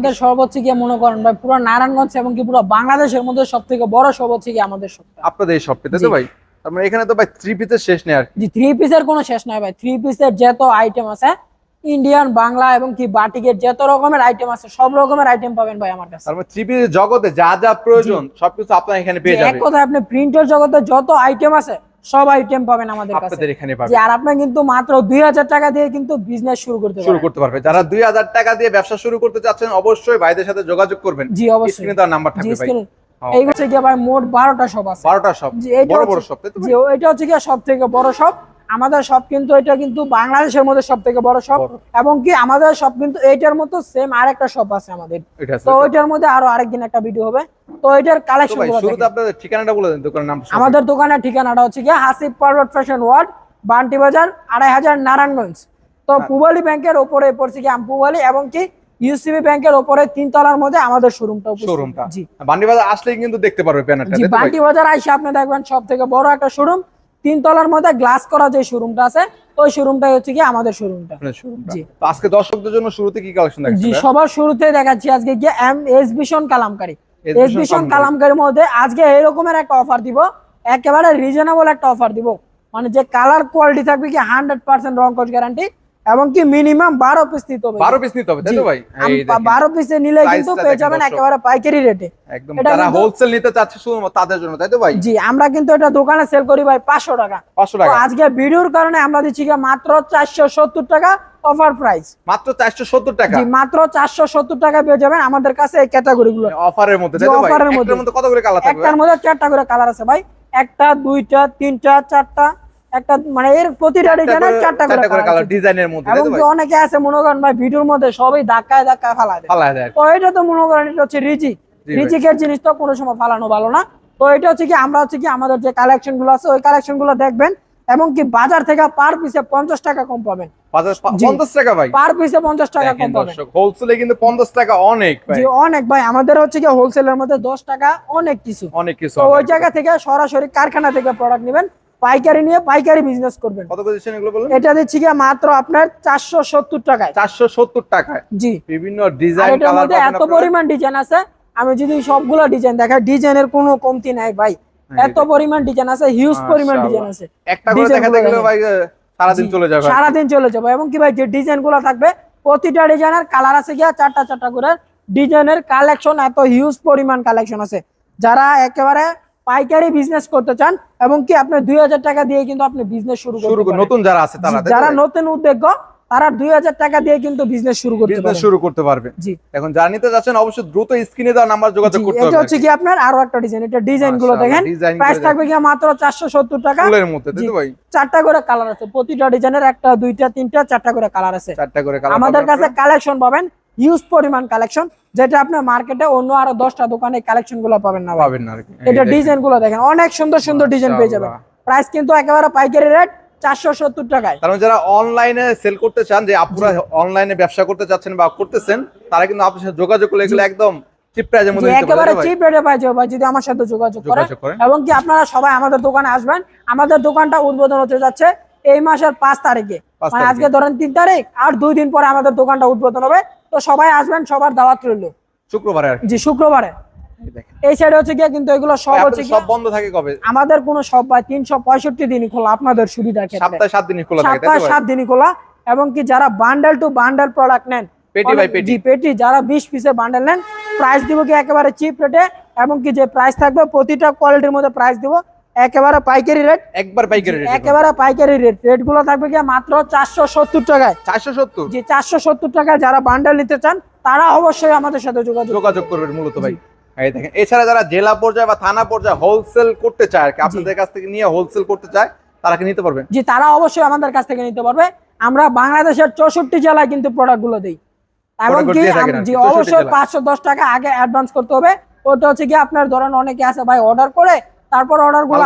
আমাদের গিয়ে মনে করেন ভাই পুরো নারায়ণগঞ্জ এবং কি পুরো বাংলাদেশের মধ্যে সব থেকে বড় সর্বোচ্চ গিয়ে আমাদের শপটা আপনাদের এই শপটিতে তো ভাই? তার এখানে তো ভাই থ্রি পিসের শেষ নেই আর জি থ্রি পিসের কোনো শেষ নাই ভাই। থ্রি পিসের যত আইটেম আছে ইন্ডিয়ান বাংলা এবং কি বাটিকের যত রকমের আইটেম আছে সব রকমের আইটেম পাবেন ভাই আমার কাছে। মানে থ্রি পিসের জগতে যা যা প্রয়োজন সবকিছু আপনার এখানে পেয়ে এক কথায় আপনি প্রিন্টের জগতে যত আইটেম আছে সব আইটেম পাবেন আমাদের কাছে। আপনাদের এখানে যে পাবেন আর আপনি কিন্তু মাত্র দুই হাজার টাকা দিয়ে কিন্তু বিজনেস শুরু করতে শুরু করতে পারবে যারা দুই হাজার টাকা দিয়ে ব্যবসা শুরু করতে চাচ্ছেন অবশ্যই ভাইদের সাথে যোগাযোগ করবেন। জি অবশ্যই। স্ক্রিনে তার নাম্বার থাকবে ভাই। হ্যাঁ। এই হচ্ছে কি ভাই মোট বারোটা শপ আছে। বারোটা শপ জি, বড় বড় শপ তো এটা হচ্ছে কি সব থেকে বড় শপ আমাদের সব কিন্তু এটা কিন্তু বাংলাদেশের মধ্যে সব থেকে বড় শপ বড়। এবং কি আমাদের সব কিন্তু এইটার মতো সেম আরেকটা শপ আছে আমাদের। তো ওইটার মধ্যে আরও আরেকদিন একটা ভিডিও হবে। তো এটার কালেকশন আপনাদের ঠিকানাটা বলে দেন দোকানের নাম আমাদের দোকানের ঠিকানাটা হচ্ছে গিয়ে হাসিব পার্বত ফ্যাশন ওয়ার্ড বান্টি বাজার আড়াই হাজার নারায়ণগঞ্জ। তো হ্যাঁ। পুবালি ব্যাংকের ওপরে পড়ছে কি পুবালি এবং কি ইউসিবি ব্যাংকের ওপরে তিনতলার মধ্যে আমাদের শোরুমটা শোরুমটা জি। বান্ডি বাজার আসলেই কিন্তু দেখতে পারবে ব্যানারটা জি বাজার আইসা আপনি দেখবেন সব থেকে বড় একটা শোরুম তিনতলার মধ্যে গ্লাস করা যে শোরুমটা আছে ওই শোরুমটাই হচ্ছে কি আমাদের শোরুমটা জি। তো আজকে দর্শকদের জন্য শুরুতে কি কালেকশন দেখাচ্ছি জি সবার শুরুতে দেখাচ্ছি আজকে গিয়ে M S vision Kalamkari S vision কালামকারীর মধ্যে আজকে এই রকমের একটা অফার দিব একেবারে রিজনেবল একটা অফার দিব। মানে যে কালার কোয়ালিটি থাকবে কি হান্ড্রেড পার্সেন্ট রং কোচ গ্যারান্টি এবং কি মিনিমাম বারো পিস নিতে হবে। বারো পিস নিতে হবে তাই তো ভাই? আম- এই দেখেন। বারো পিসে নিলে কিন্তু পেয়ে যাবেন একেবারে পাইকারি রেটে একদম যারা হোলসেল নিতে চাচ্ছে শুধুমাত্র তাদের জন্য তাই তো ভাই? জি আমরা কিন্তু এটা দোকানে সেল করি ভাই পাঁচশো টাকা। পাঁচশো তো টাকা আজকে ভিডিওর কারণে আমরা দিচ্ছি মাত্র টাকা অফার প্রাইস মাত্র চারশো সত্তর টাকা? জি মাত্র টাকা পেয়ে যাবেন আমাদের কাছে এই অফারের মধ্যে তাই তো ভাই? offer এর মধ্যে। একটার মধ্যে কত করে কালার থাকবে একটার মধ্যে চারটা করে কালার আছে ভাই। একটা দুইটা তিনটা চারটা। একটা মানে এর প্রতিটা ডিজাইনের চারটা করে কালার কালার ডিজাইনের মধ্যে এবং তো কি ভাই? অনেকে আছে মনে করেন ভাই ভিডিওর মধ্যে সবই ধাক্কায় ধাক্কায় ফালা দেয়। ফালা যায় তো এটা তো মনে করেন এটা হচ্ছে রিজি রিজিকের জিনিস তো কোনো সময় ফালানো ভালো না। তো এটা হচ্ছে কি আমরা হচ্ছে কি আমাদের যে কালেকশনগুলো আছে ওই কালেকশনগুলো দেখবেন এবং কি বাজার থেকে পার পিসে পঞ্চাশ টাকা কম পাবেন। পঞ্চাশ- টাকা ভাই? পার পিসে পঞ্চাশ টাকা কম পাবেন। হোলসেলে কিন্তু পঞ্চাশ টাকা অনেক অনেক ভাই। আমাদের হচ্ছে কি হোলসেলের মধ্যে দশ টাকা অনেক কিছু। অনেক কিছু ওই জায়গা থেকে সরাসরি কারখানা থেকে প্রোডাক্ট নেবেন। পাইকারি নিয়ে পাইকারি বিজনেস করবেন। কত করে দিচ্ছেন এগুলো বলুন? এটা দিচ্ছি গিয়ে মাত্র আপনার চারশো সত্তর টাকায়। চারশো সত্তর টাকায়? জি। বিভিন্ন ডিজাইন কালার মধ্যে এত পরিমাণ ডিজাইন আছে। আমি যদি সবগুলো ডিজাইন দেখাই ডিজাইনের কোনো কমতি নাই ভাই। হ্যাঁ, এত পরিমাণ ডিজাইন আছে হিউজ পরিমাণ ডিজাইন আছে। একটা করে দেখাতে গেলে ভাই সারাদিন জি, চলে যাবে। সারাদিন চলে যাবে। এবং কি ভাই যে ডিজাইনগুলো থাকবে প্রতিটা ডিজাইনের কালার আছে গিয়া চারটা চারটা করে। ডিজাইনের কালেকশন এত হিউজ পরিমাণ কালেকশন আছে। যারা একেবারে পাইকারি বিজনেস করতে চান এবং কি আপনি দুই হাজার টাকা দিয়ে কিন্তু আপনি বিজনেস শুরু শুরু নতুন যারা আছে তারা যারা নতুন উদ্যোগ তারা দুই হাজার টাকা দিয়ে কিন্তু বিজনেস শুরু করতে বিজনেস শুরু করতে পারবে। জি। এখন যারা নিতে যাচ্ছেন অবশ্যই দ্রুত স্ক্রিনে দেওয়া নাম্বার যোগাযোগ করতে এটা হবে হচ্ছে কি আপনার? আরও একটা ডিজাইন এটা ডিজাইনগুলো দেখেন। প্রাইস থাকবে কি মাত্র চারশো সত্তর টাকা। ফুলের মধ্যে তাই তো ভাই? চারটা করে কালার আছে। প্রতিটা ডিজাইনের একটা দুইটা তিনটা চারটা করে কালার আছে। চারটা করে কালার আমাদের কাছে কালেকশন পাবেন। হিউজ পরিমাণ কালেকশন যেটা আপনার মার্কেটে অন্য আরও দশটা দোকানে কালেকশনগুলো পাবেন না। পাবেন না এটা ডিজাইনগুলো দেখেন অনেক সুন্দর সুন্দর ডিজাইন পেয়ে যাবেন। প্রাইস কিন্তু একেবারে পাইকারি রেট চারশো সত্তর টাকায়। কারণ যারা অনলাইনে সেল করতে চান যে আপুরা অনলাইনে ব্যবসা করতে চাচ্ছেন বা করতেছেন তারা কিন্তু আপনার সাথে যোগাযোগ করলে এগুলো একদম চিপ প্রাইজের যে মধ্যে দিতে একেবারে চিপ রেটে পাই যাবে যদি আমার সাথে যোগাযোগ করে এবং কি আপনারা সবাই আমাদের দোকানে আসবেন আমাদের দোকানটা উদ্বোধন হতে যাচ্ছে এই মাসের পাঁচ মানে তারিখে। আজকে ধরেন তিন তারিখ আর দুই দিন পরে আমাদের দোকানটা উদ্বোধন হবে। তো সবাই আসবেন সবার দাওয়াত রইল। শুক্রবারে জি শুক্রবারে। এই সাইডে হচ্ছে গিয়ে কিন্তু এগুলো সব হচ্ছে সব বন্ধ থাকে কবে? আমাদের কোনো সব ভাই তিনশো পঁয়ষট্টি দিনই খোলা আপনাদের সুবিধা ক্ষেত্রে। সপ্তাহে সাত দিনই খোলা থাকে সপ্তাহে তো ভাই? সাত দিনই খোলা এবং কি যারা বান্ডেল টু বান্ডেল প্রোডাক্ট নেন পেটি বাই পেটি। জি পেটি যারা বিশ পিসের বান্ডেল নেন প্রাইস দিব কি একেবারে চিপ রেটে এবং কি যে প্রাইস থাকবে প্রতিটা কোয়ালিটির মধ্যে প্রাইস দিব একেবারে পাইকারি রেট একবার পাইকারি রেট একেবারে পাইকারি রেট রেটগুলো থাকবে কি মাত্র চারশো সত্তর টাকায়। চারশো সত্তর? যে চারশো সত্তর টাকায় যারা বান্ডেল নিতে চান তারা অবশ্যই আমাদের সাথে যোগাযোগ যোগাযোগ করবেন মূলত ভাই। এই দেখেন এছাড়া যারা জেলা পর্যায়ে বা থানা পর্যায়ে হোলসেল করতে চায় আর কি আপনাদের কাছ থেকে নিয়ে হোলসেল করতে চায় তারা কি নিতে পারবেন জি তারা অবশ্যই আমাদের কাছ থেকে নিতে পারবে। আমরা বাংলাদেশের চৌষট্টি জেলায় কিন্তু প্রোডাক্টগুলো দিই এবং কি? দিয়ে থাকেন আম- আর জি অবশ্যই। পাঁচশো দশ টাকা আগে অ্যাডভান্স করতে হবে। ওটা হচ্ছে কি আপনার ধরেন অনেকে আছে ভাই অর্ডার করে তারপর অর্ডারগুলো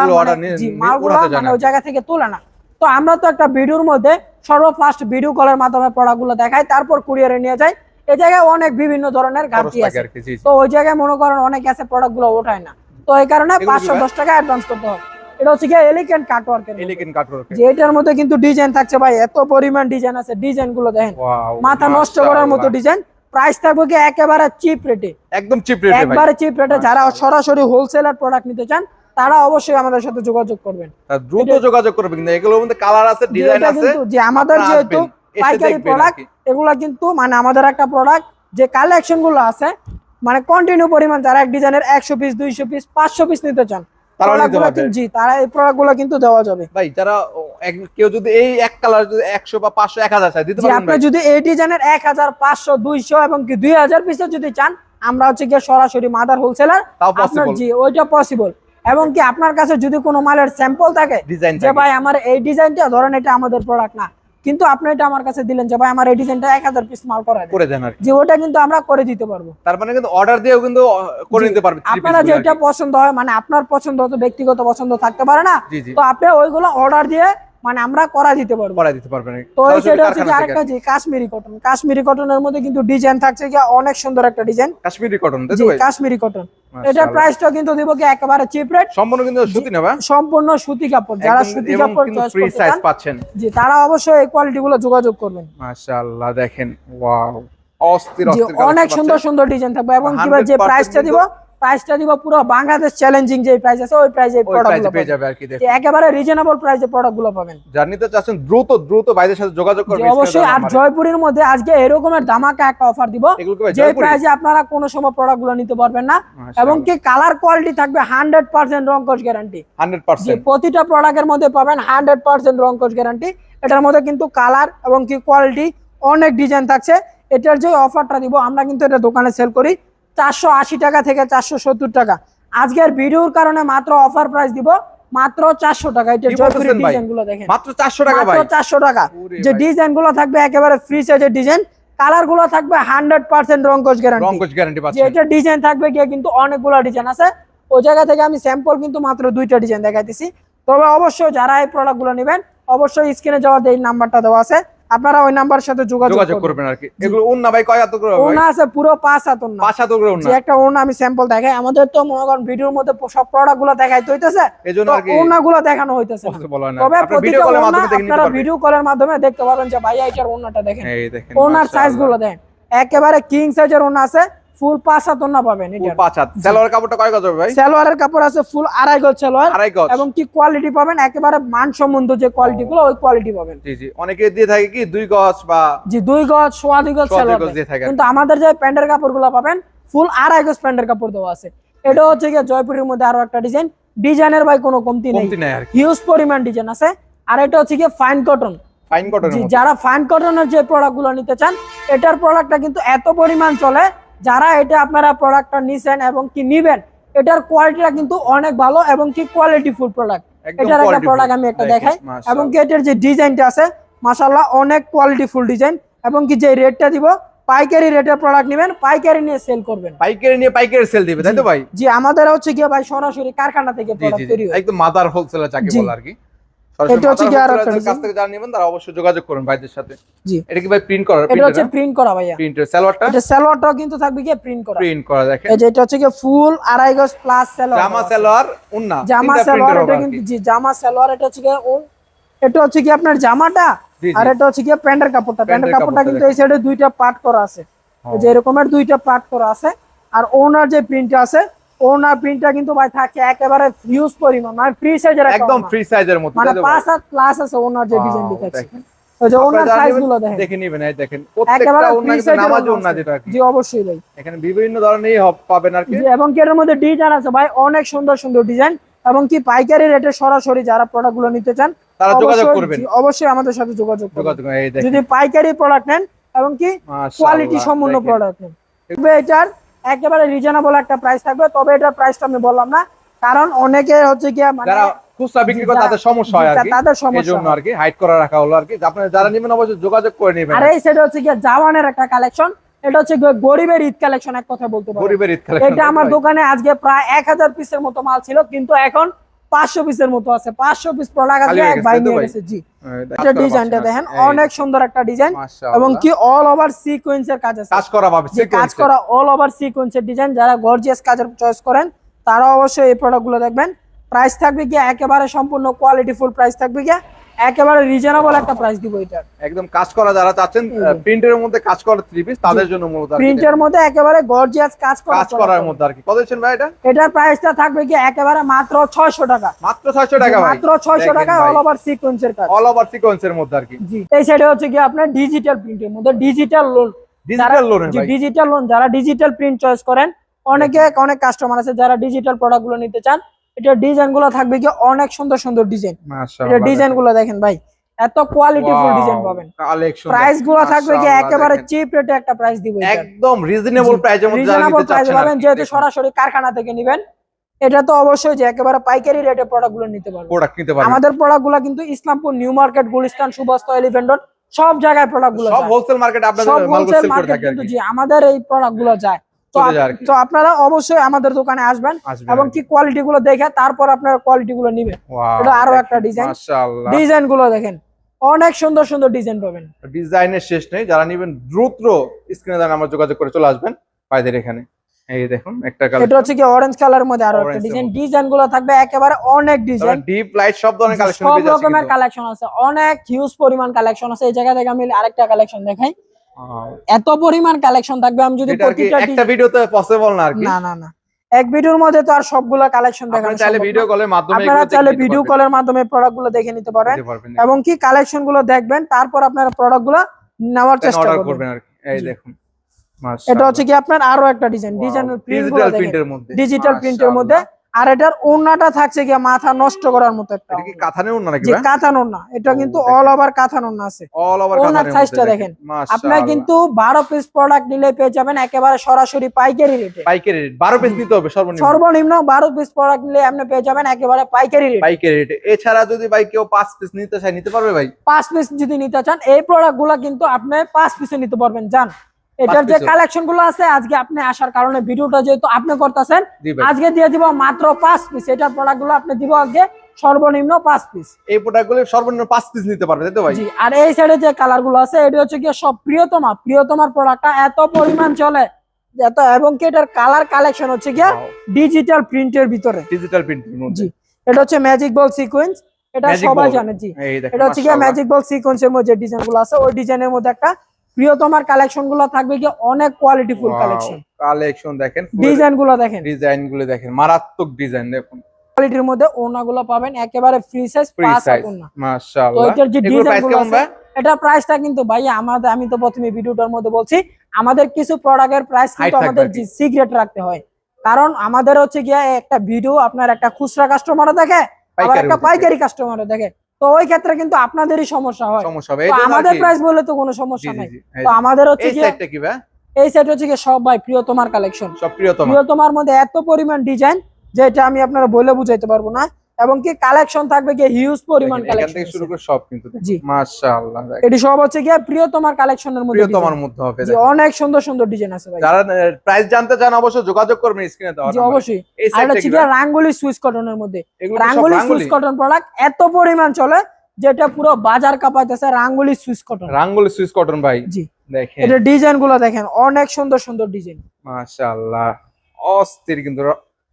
মালগুলো মানে- মানে। ওই জায়গা থেকে তোলে না। তো আমরা তো একটা ভিডিওর মধ্যে সর্বফার্স্ট ভিডিও কলের মাধ্যমে প্রোডাক্টগুলো দেখাই তারপর কুরিয়ারে নিয়ে যাই। এই জায়গায় অনেক বিভিন্ন ধরনের ঘাটতি আছে। তো ওই জায়গায় মনে করেন অনেক আছে প্রোডাক্টগুলো ওঠায় না। তো এই কারণে পাঁচশো দশ টাকা অ্যাডভান্স করতে হবে। এটা হচ্ছে কি এলিগেন্ট কাটওয়ার্কের এলিগেন কাট যে এটার মধ্যে কিন্তু ডিজাইন থাকছে ভাই এত পরিমাণ ডিজাইন আছে ডিজাইনগুলো দেখেন। মাথা নষ্ট করার মতো ডিজাইন প্রাইস থাকবে কি একেবারে চিপ রেটে একদম চিপ রেটে একবারে চিপ রেটে যারা সরাসরি হোলসেলার প্রোডাক্ট নিতে চান তারা অবশ্যই আমাদের সাথে যোগাযোগ করবেন। দ্রুত যোগাযোগ করবে কিন্তু এগুলোর মধ্যে কালার আছে ডিজাইন আছে কিন্তু যে আমাদের যেহেতু পাইকারি প্রোডাক্ট এগুলা কিন্তু মানে আমাদের একটা প্রোডাক্ট যে কালেকশনগুলো আছে মানে কন্টিনিউ পরিমাণ যারা এক ডিজাইনের একশো পিস দুইশো পিস পাঁচশো পিস নিতে চান তারাও নিতে product গুলো পারবে। কিন্তু- জি তারা এই প্রোডাক্টগুলো কিন্তু দেওয়া যাবে। ভাই যারা কেউ যদি এই এক কালার যদি একশো বা পাঁচশো এক হাজার চাই দিতে আপনি যদি এই ডিজাইনের এক হাজার পাঁচশো দুইশো এবং কি দুই হাজার পিসের যদি চান আমরা হচ্ছে গিয়ে সরাসরি মাদার হোলসেলার আপনার জি ওইটা পসিবল এবং কি আপনার কাছে যদি কোনো মালের স্যাম্পল থাকে ডিজাইন যে ভাই আমার এই ডিজাইনটা ধরেন এটা আমাদের প্রোডাক্ট না কিন্তু আপনি এটা আমার কাছে দিলেন যে ভাই আমার এই ডিজাইনটা এক হাজার পিস মাল করা করে দেন আর যে ওটা কিন্তু আমরা করে দিতে পারব। তার মানে কিন্তু অর্ডার দিয়েও কিন্তু করে। নিতে পারবে আপনারা যেটা পছন্দ হয় মানে আপনার পছন্দ তো ব্যক্তিগত পছন্দ থাকতে পারে না তো আপনি ওইগুলো অর্ডার দিয়ে মানে আমরা করা দিতে পারব। করাই দিতে পারবেন তো সেটা হচ্ছে থেকে আরেকটা। জি কাশ্মীরি কটন কাশ্মীরি কটনের মধ্যে কিন্তু ডিজাইন থাকছে কি অনেক সুন্দর একটা ডিজাইন কাশ্মীরি কটন তো ভাই? কাশ্মীরি কটন মাশাআল্লাহ। প্রাইসটা কিন্তু দিব কি একেবারে চিপ রেট সম্পূর্ণ কিন্তু সুতি না সম্পূর্ণ সুতি কাপড়। যারা সুতি কাপড় কিন্তু ফ্রি সাইজ পাচ্ছেন। জি তারা অবশ্যই এই কোয়ালিটি গুলো যোগাযোগ করবেন। মাশাআল্লাহ দেখেন ওয়াও অস্থির অস্থির অনেক সুন্দর সুন্দর ডিজাইন থাকবে এবং কিবা যে প্রাইসটা দিব প্রাইসটা দিব পুরো বাংলাদেশ চ্যালেঞ্জিং যে প্রাইস আছে ওই প্রাইসে প্রোডাক্ট পেয়ে যাবে আর কি দেখুন। একেবারে রিজনেবল প্রাইসে প্রোডাক্টগুলো পাবেন। যার নিতে চাচ্ছেন দ্রুত দ্রুত ভাইদের সাথে যোগাযোগ করবেন অবশ্যই আর জয়পুরের মধ্যে আজকে এরকমের ধামাকা একটা অফার দিব যে প্রাইসে আপনারা কোনো সময় প্রোডাক্টগুলো নিতে পারবেন না এবং কি কালার কোয়ালিটি থাকবে হান্ড্রেড পার্সেন্ট রংকশ গ্যারান্টি 100% যে প্রতিটা প্রোডাক্টের মধ্যে পাবেন হান্ড্রেড পার্সেন্ট রংকশ গ্যারান্টি এটার মধ্যে কিন্তু কালার এবং কি কোয়ালিটি অনেক ডিজাইন থাকছে। এটার যে অফারটা দিব আমরা কিন্তু এটা দোকানে সেল করি। চারশো আশি টাকা থেকে চারশো সত্তর টাকা। আজকের ভিডিওর কারণে মাত্র অফার প্রাইস দিব মাত্র চারশো টাকা। এটা জয়পুরের ডিজাইনগুলো দেখেন। মাত্র 400 টাকা মাত্র চারশো টাকা। যে ডিজাইনগুলো থাকবে একেবারে ফ্রি সাইজের ডিজাইন কালারগুলো থাকবে হান্ড্রেড পার্সেন্ট রংকশ গ্যারান্টি গ্যারান্টি পাচ্ছেন। এটা ডিজাইন থাকবে গিয়ে কিন্তু অনেকগুলো ডিজাইন আছে। ওই জায়গা থেকে আমি স্যাম্পল কিন্তু মাত্র দুইটা ডিজাইন দেখাইতেছি। তবে অবশ্যই যারা এই প্রোডাক্টগুলো নেবেন অবশ্যই স্ক্রিনে যাওয়া এই নাম্বারটা দেওয়া আছে। আপনারা ওই নাম্বারের সাথে যোগাযোগ করবেন আর কি। এগুলো উন্না ভাই কয় হাত করে ভাই? আছে পুরো পাঁচ হাত ওনা পাঁচ হাত করে উন্না যে একটা ওনা আমি স্যাম্পল দেখাই। আমাদের তো মনে করেন ভিডিওর মধ্যে সব প্রোডাক্টগুলো দেখাইতে হইতাছে। এজন্য আর কি ওনা গুলো দেখানো হইতাছে। তবে ভিডিও কলের মাধ্যমে দেখে নিতে আপনারা ভিডিও কলের মাধ্যমে দেখতে পারবেন যে ভাই এটার ওনাটা দেখেন। এই দেখেন ওনার সাইজগুলো দেখেন। একেবারে কিং সাইজের ওনা আছে। ফুল পাঁচ হাত ওনা পাবেন ফুল এটা পাঁচ। হাত সালোয়ার কাপড়টা কয় গজ ভাই? সালোয়ারের কাপড় আছে ফুল আড়াই গজ সালোয়ার। আড়াই গজ। এবং কি কোয়ালিটি পাবেন? একেবারে যে কোয়ালিটি গুলো ওই কোয়ালিটি পাবেন। জি জি। অনেকে দিয়ে থাকে কি দুই গজ বা জি দুই গজ সোয়া দুই গজ সালোয়ার। কিন্তু আমাদের যে প্যান্টের কাপড়গুলো পাবেন ফুল আড়াই গজ প্যান্টের কাপড় দেওয়া আছে। এটা হচ্ছে গিয়ে জয়পুরের মধ্যে আরও একটা ডিজাইন ডিজাইনের ভাই কোনো কমতি নেই। কি। হিউজ পরিমাণ ডিজাইন আছে। আর এটা হচ্ছে গিয়ে ফাইন কটন ফাইন মধ্যে। যারা ফাইন কটনের যে প্রোডাক্টগুলো নিতে চান এটার প্রোডাক্টটা কিন্তু এত পরিমাণ চলে যারা এটা আপনারা প্রোডাক্টটা নিছেন এবং কি নিবেন এটার কোয়ালিটিটা কিন্তু অনেক ভালো এবং কি কোয়ালিটি ফুল প্রোডাক্ট এটার একটা প্রোডাক্ট আমি একটা দেখাই। এবং কি এটার যে ডিজাইনটা আছে মাশাআল্লাহ অনেক কোয়ালিটি ফুল ডিজাইন এবং কি যে রেটটা দিব পাইকারি রেটের প্রোডাক্ট নেবেন পাইকারি নিয়ে সেল করবেন। পাইকারি নিয়ে পাইকারি সেল দিবে তাই তো ভাই? জি আমাদের হচ্ছে কি ভাই সরাসরি কারখানা থেকে প্রোডাক্ট তৈরি হয়। একদম মাদার হোলসেলার যাকে। বলে আর কি। এটা হচ্ছে কি আর wholesaler একটা কাছ থেকে যারা নেবেন তারা অবশ্যই যোগাযোগ করুন ভাইদের সাথে। জি। এটা কি ভাই প্রিন্ট করা? এটা হচ্ছে প্রিন্ট করা ভাইয়া। প্রিন্টের সালোয়ারটা? এটা সালোয়ারটাও কিন্তু থাকবে গিয়ে প্রিন্ট করা। প্রিন্ট করা দেখেন। এই যে এটা হচ্ছে গিয়ে ফুল আড়াই গজ প্লাস সালোয়ার। জামা সালোয়ার উন্না। জামা সালোয়ার এটা আর কিন্তু জি জামা সালোয়ার এটা হচ্ছে গিয়ে এটা হচ্ছে কি আপনার জামাটা। আর এটা হচ্ছে গিয়ে প্যান্টের কাপড়টা। প্যান্টের কাপড়টা কাপড়টা কিন্তু এই সাইডে দুইটা পার্ট করা আছে। এই যে এরকমের দুইটা পার্ট করা আছে। আর ওনার যে প্রিন্টটা আছে ওনার প্রিন্টটা কিন্তু ভাই থাকে একেবারে হিউজ পরিমাণ মানে ফ্রি সাইজের একদম ফ্রি সাইজের মধ্যে মানে? পাঁচ প্লাস আছে ওনার যে ডিজাইন দেখাচ্ছি ওই যে ওনার যারা সাইজ নেবেন, গুলো দেখেন। দেখে নিবেন এই দেখেন প্রত্যেকটা ওন্না ফ্রি কিন্তু সাইজের নামাজ ওন্না যেটা জি অবশ্যই ভাই। এখানে বিভিন্ন ধরনেরই পাবেন আর কি। এবং কি এর মধ্যে ডিজাইন আছে ভাই অনেক সুন্দর সুন্দর ডিজাইন এবং কি পাইকারি রেটে সরাসরি যারা প্রোডাক্টগুলো নিতে চান তারা যোগাযোগ করবেন। অবশ্যই আমাদের সাথে যোগাযোগ করবেন। যদি পাইকারি প্রোডাক্ট নেন এবং কি কোয়ালিটি সম্পূর্ণ প্রোডাক্ট নেন। এটার একেবারে রিজনেবল একটা প্রাইস থাকবে। তবে এটার প্রাইসটা আমি বললাম না কারণ অনেকে হচ্ছে কি মানে যারা খুচরা বিক্রি করে তাদের সমস্যা হয় আর তাদের সমস্যা। জন্য আর কি হাইড করা রাখা হলো আর কি। আপনারা যারা নেবেন অবশ্যই যোগাযোগ করে নেবেন। আর এই সাইডে হচ্ছে কি জাওয়ানের একটা কালেকশন এটা হচ্ছে গরিবের ঈদ কালেকশন এক কথা বলতে পারি গরিবের ঈদ কালেকশন এটা আমার দোকানে আজকে প্রায় এক হাজার পিসের মতো মাল ছিল কিন্তু এখন পাঁচশো পিসের মতো আছে পাঁচশো পিস প্রোডাক্ট আছে এক ভাই নিয়ে গেছে জি। এটা ডিজাইনটা দেখেন অনেক সুন্দর একটা ডিজাইন এবং কি অল ওভার সিকোয়েন্সের কাজ আছে। কাজ করা পাবে কাজ করা অল ওভার সিকোয়েন্সের ডিজাইন যারা গর্জিয়াস কাজের চয়েস করেন তারা অবশ্যই এই প্রোডাক্টগুলো দেখবেন। প্রাইস থাকবে কি একেবারে সম্পূর্ণ কোয়ালিটি ফুল প্রাইস থাকবে কি একেবারে রিজনেবল একটা প্রাইস দিব এটার একদম কাজ করা যারা চাচ্ছেন। প্রিন্টের মধ্যে কাজ করা থ্রি পিস তাদের জন্য মূলত প্রিন্টের মধ্যে একেবারে গর্জিয়াস কাজ করা কাজ করার মধ্যে আর কি। কত দিচ্ছেন ভাই এটা? এটার প্রাইসটা থাকবে কি একেবারে মাত্র 600 টাকা। মাত্র ছয়শো টাকা ভাই। মাত্র 600 টাকা অল ওভার সিকোয়েন্সের কাজ। অল ওভার সিকোয়েন্সের মধ্যে আর কি। জি এই সাইডে হচ্ছে কি আপনার ডিজিটাল প্রিন্টের মধ্যে ডিজিটাল লোন ডিজিটাল ভাই। ডিজিটাল লোন যারা ডিজিটাল প্রিন্ট চয়েস করেন অনেকে অনেক কাস্টমার আছে যারা ডিজিটাল প্রোডাক্টগুলো নিতে চান এটা ডিজাইনগুলো থাকবে কি অনেক সুন্দর সুন্দর ডিজাইন এটা মাশাআল্লাহ ডিজাইনগুলো দেখেন ভাই এত কোয়ালিটি ফুল ডিজাইন পাবেন। কালেকশন প্রাইসগুলো থাকবে কি একেবারে চিপ রেটে একটা প্রাইস দিব একদম রিজনেবল প্রাইসের মধ্যে রিজনেবল নিতে প্রাইস পাবেন যেহেতু সরাসরি কারখানা থেকে নেবেন এটা তো অবশ্যই যে একেবারে পাইকারি রেটে প্রোডাক্টগুলো নিতে পারবেন। প্রোডাক্ট নিতে পারবেন। আমাদের প্রোডাক্টগুলো কিন্তু ইসলামপুর নিউ মার্কেট গুলিস্তান সুবাস্ত এলিফেন্ট রোড সব জায়গায় প্রোডাক্টগুলো সব হোলসেল মার্কেট আপনাদের মাল সেল করে মার্কেট থাকে আর কিন্তু জি আমাদের এই প্রোডাক্টগুলো যায়। তো আপনারা অবশ্যই আমাদের দোকানে আসবেন এবং কি কোয়ালিটি গুলো দেখে তারপর আপনারা কোয়ালিটি গুলো নিবেন এটা আরও একটা ডিজাইন। ডিজাইনগুলো দেখেন অনেক সুন্দর সুন্দর ডিজাইন পাবেন। ডিজাইনের শেষ নেই যারা নেবেন দ্রুত স্ক্রিনে আমার যোগাযোগ করে চলে আসবেন ভাইদের এখানে। এই দেখুন একটা এটা হচ্ছে কি অরেঞ্জ কালার মধ্যে আরও একটা ডিজাইন ডিজাইনগুলো থাকবে একেবারে অনেক ডিজাইন ডিপ লাইট সব ধরনের কালেকশন সব রকমের কালেকশন আছে অনেক হিউজ পরিমাণ কালেকশন আছে। এই জায়গা থেকে আমি আরেকটা কালেকশন দেখাই. এত পরিমাণ কালেকশন থাকবে আমি যদি প্রতিটা একটা ডিজাইন- ভিডিওতে পসিবল না আর কি? না না না। এক ভিডিওর মধ্যে তো আর সবগুলা কালেকশন দেখানো চাইলে ভিডিও কলের মাধ্যমে আপনারা চাইলে ভিডিও কলের মাধ্যমে প্রোডাক্টগুলো দেখে নিতে পারেন। এবং কি কালেকশনগুলো দেখবেন তারপর আপনারা প্রোডাক্টগুলো নেওয়ার চেষ্টা অর্ডার করবেন। আর এই। দেখুন। এটা হচ্ছে কি আপনার আরও একটা ডিজাইন প্রিন্ট ডিজিটাল প্রিন্টের মধ্যে। ডিজিটাল প্রিন্টের মধ্যে। আর এটার ওড়নাটা থাকছে কি মাথা নষ্ট করার মতো একটা এটা কি কাথানের ওন্না নাকি যে ভাই? না এটা কিন্তু অল ওভার কাঁথানোর না আছে। অল ওভার ওনার কাথানের size টা দেখেন। আপনার কিন্তু বারো পিস প্রোডাক্ট নিলে পেয়ে যাবেন একেবারে সরাসরি পাইকারি রেটে পাইকারি রেট 12 পিস নিতে হবে সর্বনিম্ন। সর্বনিম্ন বারো পিস প্রোডাক্ট নিলে আপনি পেয়ে যাবেন একেবারে পাইকারি রেটে পাইকারি রেটে এছাড়া যদি ভাই কেউ 5 পিস নিতে চায় নিতে পারবে ভাই? পাঁচ পিস যদি নিতে চান এই প্রোডাক্টগুলা কিন্তু আপনি পাঁচ পিসে নিতে পারবেন জান। এটার যে কালেকশনগুলো আছে আজকে আপনি আসার কারণে ভিডিওটা যেহেতু আপনি করতেছেন আজকে দিয়ে দিব মাত্র পাঁচ পিস এটার প্রোডাক্টগুলো আপনি দিব আজকে সর্বনিম্ন পাঁচ পিস এই প্রোডাক্টগুলো সর্বনিম্ন 5 পিস নিতে পারবে তাই তো ভাই? আর এই সাইডে যে কালারগুলো আছে এটা হচ্ছে কি সব প্রিয়তমা। প্রিয়তমার প্রোডাক্টটা এত পরিমাণ চলে এত এবং কি এটার কালার কালেকশন হচ্ছে গিয়া ডিজিটাল প্রিন্টের ভিতরে। ডিজিটাল প্রিন্ট জি এটা হচ্ছে ম্যাজিক বল সিকোয়েন্স এটা সবাই জানে জি। এটা হচ্ছে গিয়ে ম্যাজিক বল সিকোয়েন্সের মধ্যে ডিজাইনগুলো আছে ওই ডিজাইনের মধ্যে একটা প্রিয়তমার কালেকশনগুলো থাকবে কি অনেক কোয়ালিটি ফুল কালেকশন কালেকশন দেখেন ডিজাইনগুলো দেখেন। ডিজাইনগুলো দেখেন মারাত্মক ডিজাইন দেখুন। কোয়ালিটির মধ্যে ওনা গুলো পাবেন একেবারে ফ্রি সাইজ ফ্রি পাঁচ সাইজ ওনা মাশাআল্লাহ। এটার যে ডিজাইনগুলো আছে এটা প্রাইসটা কিন্তু ভাই আমাদের আমি তো প্রথমে ভিডিওটার মধ্যে বলছি আমাদের কিছু প্রোডাক্টের প্রাইস কিন্তু আমাদের সিক্রেট রাখতে হয়। কারণ আমাদের হচ্ছে গিয়ে একটা ভিডিও আপনার একটা খুচরা কাস্টমারও দেখে আবার একটা পাইকারি কাস্টমারও দেখে। তো ওই ক্ষেত্রে কিন্তু আপনাদেরই সমস্যা হয়। সমস্যা হবে। আমাদের প্রাইস বলে তো কোনো সমস্যা নাই। তো আমাদের হচ্ছে এই গিয়ে সাইডটা কি ভাই? এই সেট হচ্ছে কি সব ভাই প্রিয়তমার কালেকশন সব প্রিয়তমার প্রিয়তমার মধ্যে এত পরিমাণ ডিজাইন যেটা আমি আপনারা বলে বুঝাইতে পারব না। এবং কি কালেকশন থাকবে গিয়ে হিউজ পরিমাণ এখান থেকে কালেকশন শুরু করে সব কিন্তু মাশাআল্লাহ এটি সব হচ্ছে গিয়ে প্রিয়তমার কালেকশনের মধ্যে design। মধ্যে হবে জি অনেক সুন্দর সুন্দর ডিজাইন আছে ভাই। যারা প্রাইস জানতে চান অবশ্যই যোগাযোগ করবেন স্ক্রিনে দেওয়া জি অবশ্যই। আর হচ্ছে কি রাঙ্গুলি সুইচ কটনের মধ্যে। রাঙ্গুলি সুইচ কটন প্রোডাক্ট এত পরিমাণ চলে যেটা পুরো বাজার কাঁপাইতেছে Rangoli Swiss cotton Rangoli Swiss cotton ভাই জি। দেখেন। এটা ডিজাইনগুলো দেখেন অনেক সুন্দর সুন্দর ডিজাইন মাশাআল্লাহ অস্থির কিন্তু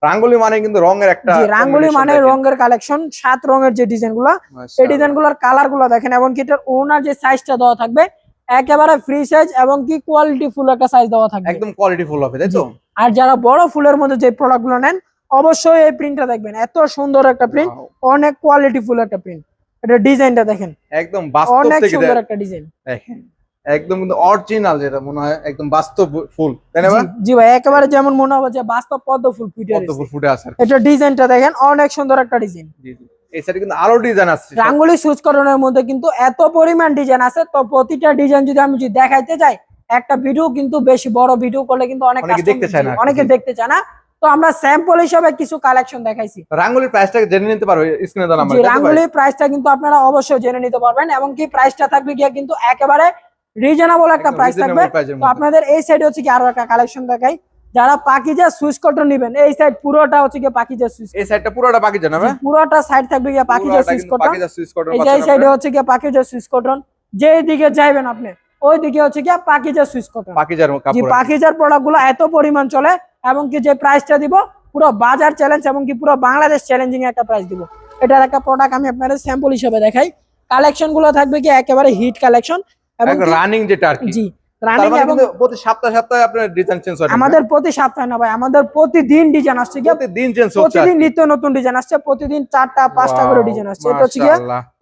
রাঙ্গুলি মানে কিন্তু রঙের একটা রাঙ্গুলি মানে। রঙের কালেকশন সাত রঙের যে ডিজাইনগুলা এই ডিজাইনগুলার কালারগুলো দেখেন এবং কি এটার ওনার যে সাইজটা দেওয়া থাকবে একেবারে ফ্রি সাইজ এবং কি কোয়ালিটি ফুল একটা সাইজ দেওয়া থাকবে। একদম কোয়ালিটি ফুল হবে তাই তো? আর যারা বড় ফুলের মধ্যে যে প্রোডাক্টগুলো নেন অবশ্যই এই প্রিন্টটা দেখবেন এত সুন্দর একটা প্রিন্ট অনেক কোয়ালিটি ফুল একটা প্রিন্ট এটা ডিজাইনটা দেখেন। একদম বাস্তব অনেক সুন্দর একটা ডিজাইন দেখেন। একদম কিন্তু অরিজিনাল যেটা মনে হয় একদম বাস্তব ফুল। তাই না জি ভাই? একেবারে যেমন মনে হবে যে বাস্তব পদ্ম ফুল ফুটে পদ্ম ফুল ফুটে আছে এটা ডিজাইনটা দেখেন অনেক সুন্দর একটা ডিজাইন। জি জি। এই সাইডে কিন্তু আরও ডিজাইন আছে রাঙ্গুলি মধ্যে কিন্তু এত পরিমাণ ডিজাইন আছে তো প্রতিটা ডিজাইন যদি আমি যদি দেখাইতে যাই একটা ভিডিও কিন্তু বেশি বড় ভিডিও করলে কিন্তু অনেক দেখতে চায় না। অনেকে দেখতে চায় না। তো আমরা স্যাম্পল হিসাবে কিছু কালেকশন দেখাইছি। রাঙ্গুলির প্রাইসটা জেনে নিতে পারো স্ক্রিনে দেওয়া নাম্বার যে প্রাইসটা কিন্তু আপনারা অবশ্যই জেনে নিতে পারবেন এবং কি প্রাইসটা থাকবে গিয়ে কিন্তু একেবারে রিজনেবল একটা প্রাইস থাকবে। তো আপনাদের এই সাইডে হচ্ছে কি আরও একটা কালেকশন দেখাই। যারা পাকিজা সুইচ কটন নেবেন এই সাইড পুরোটা হচ্ছে কি পাকিজা সুইচ এই সাইডটা পুরোটা বাকি জানা ভাই? পুরোটা সাইড থাকবে গিয়ে পাকিজা সুইচ কটন। পাকিজা এই যে সাইডে হচ্ছে গিয়ে পাকিজা সুইচ কটন। যেই দিকে যাইবেন আপনি ওই দিকে হচ্ছে গিয়ে পাকিজা সুইচ কটন। পাকিজার কাপড়। পাকিজার প্রোডাক্টগুলো এত পরিমাণ চলে এবং কি যে প্রাইসটা দিব পুরো বাজার চ্যালেঞ্জ এবং কি পুরো বাংলাদেশ চ্যালেঞ্জিং একটা প্রাইস দিব। এটার একটা প্রোডাক্ট আমি আপনাদের স্যাম্পল হিসেবে দেখাই। কালেকশনগুলো থাকবে কি একেবারে হিট কালেকশন কি- রানিং যেটা আর কি জি রানিং মানে এবং প্রতি সপ্তাহে সপ্তাহে আপনার ডিজাইন চেঞ্জ হয়। আমাদের প্রতি সপ্তাহে না ভাই আমাদের প্রতিদিন ডিজাইন আসছে প্রতিদিন চেঞ্জ হচ্ছে প্রতিদিন নিত্য নতুন ডিজাইন আসছে প্রতিদিন চারটা পাঁচটা করে ডিজাইন আসছে। এটা হচ্ছে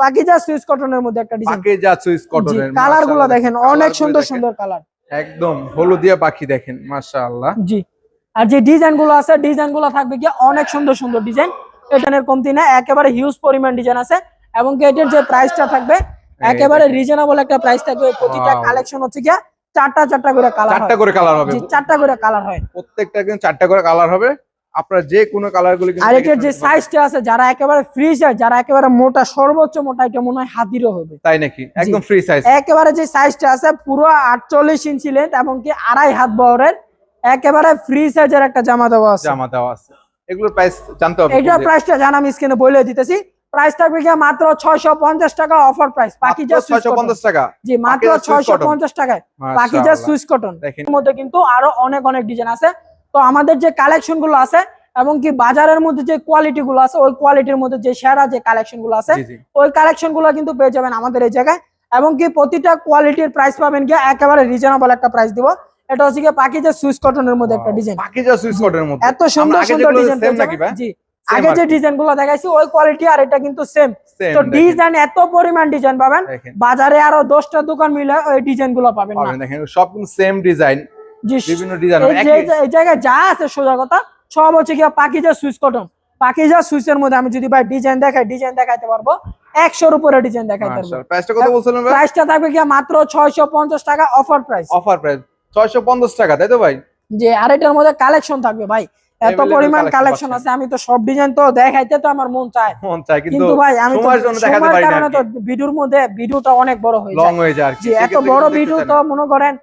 পাকিজা সুইস কটনের মধ্যে একটা ডিজাইন পাকিজা সুইস কটনের কালারগুলো দেখেন অনেক সুন্দর সুন্দর কালার একদম হলুদিয়া পাখি দেখেন মাশাআল্লাহ। জি আর যে ডিজাইনগুলো আছে ডিজাইনগুলো থাকবে কি অনেক সুন্দর সুন্দর ডিজাইন এখানের কমতি না একেবারে হিউজ পরিমাণ ডিজাইন আছে। এবং এটার যে প্রাইসটা থাকবে একেবারে রিজনেবল একটা প্রাইস থাকবে। প্রতিটা কালেকশন হচ্ছে কি চারটা চারটা করে কালার চারটা করে কালার হবে। জি চারটা করে কালার হয়। প্রত্যেকটা কিন্তু চারটা করে কালার হবে। আপনার যে কোনো কালারগুলো কিন্তু আর এটার যে সাইজটা আছে যারা একেবারে ফ্রি সাইজ যারা একেবারে মোটা সর্বোচ্চ মোটা এটা মনে হয় হাতিরও হবে। তাই নাকি? একদম ফ্রি সাইজ একেবারে যে সাইজটা আছে পুরো আটচল্লিশ ইঞ্চি লেন্থ এবং কি আড়াই হাত বহরের একেবারে ফ্রি সাইজের একটা জামা দেওয়া আছে। জামা দেওয়া আছে। এগুলোর প্রাইস জানতে হবে এটার প্রাইসটা জানা আমি স্ক্রিনে বলে দিতেছি। প্রাইস থাকবে মাত্র ছয়শো পঞ্চাশ টাকা অফার প্রাইস ছয়শো পঞ্চাশ টাকা। জি মাত্র Pakija Swiss ছয়শো cotton। পঞ্চাশ টাকায়। বাকি যা সুইস কটন এর মধ্যে কিন্তু আরও অনেক অনেক ডিজাইন আছে। তো আমাদের যে কালেকশনগুলো আছে এবং কি বাজারের মধ্যে যে কোয়ালিটি গুলো আছে ওই কোয়ালিটির মধ্যে যে সেরা যে কালেকশনগুলো আছে ওই কালেকশনগুলো কিন্তু পেয়ে যাবেন আমাদের এই জায়গায়। এবং কি প্রতিটা কোয়ালিটির প্রাইস পাবেন গিয়ে একেবারে রিজনেবল একটা প্রাইস দিব। এটা হচ্ছে গিয়ে যে সুইস কটনের মধ্যে একটা ডিজাইন পাকিজা সুইস কটনের মধ্যে। এত সুন্দর সুন্দর ডিজাইন? জি। আগে যে ডিজাইনগুলো দেখাইছি ওই কোয়ালিটি আর এটা কিন্তু সেম তো ডিজাইন এত পরিমাণ ডিজাইন পাবেন বাজারে আরও দশটা দোকান মিলে ওই ডিজাইনগুলো পাবেন দেখেন সব সেম ডিজাইন বিভিন্ন ডিজাইন এই জায়গায় যা আছে সোজা কথা সব হচ্ছে গিয়ে পাকিজা সুইচ কটন। পাকিজা সুইচের মধ্যে আমি যদি ভাই ডিজাইন দেখাই ডিজাইন দেখাইতে পারব একশোর উপরে ডিজাইন দেখাইতে পারব। প্রাইসটা কত বলছিলেন প্রাইসটা থাকবে গিয়ে মাত্র ছয়শো পঞ্চাশ টাকা অফার প্রাইস অফার প্রাইস ছয়শো পঞ্চাশ টাকা তাই তো ভাই? যে আর এটার মধ্যে কালেকশন থাকবে ভাই। এত পরিমাণ কালেকশন আছে আমি তো সব ডিজাইন তো দেখাইতে তো আমার মন চায়। মন চাই কিন্তু ভাই আমি তো সময়ের জন্য দেখাতে পারি না কারণে তো ভিডিওর মধ্যে ভিডিওটা অনেক বড় হয়ে লং হয়ে যায় যে এত বড় ভিডিও তো মনে করেন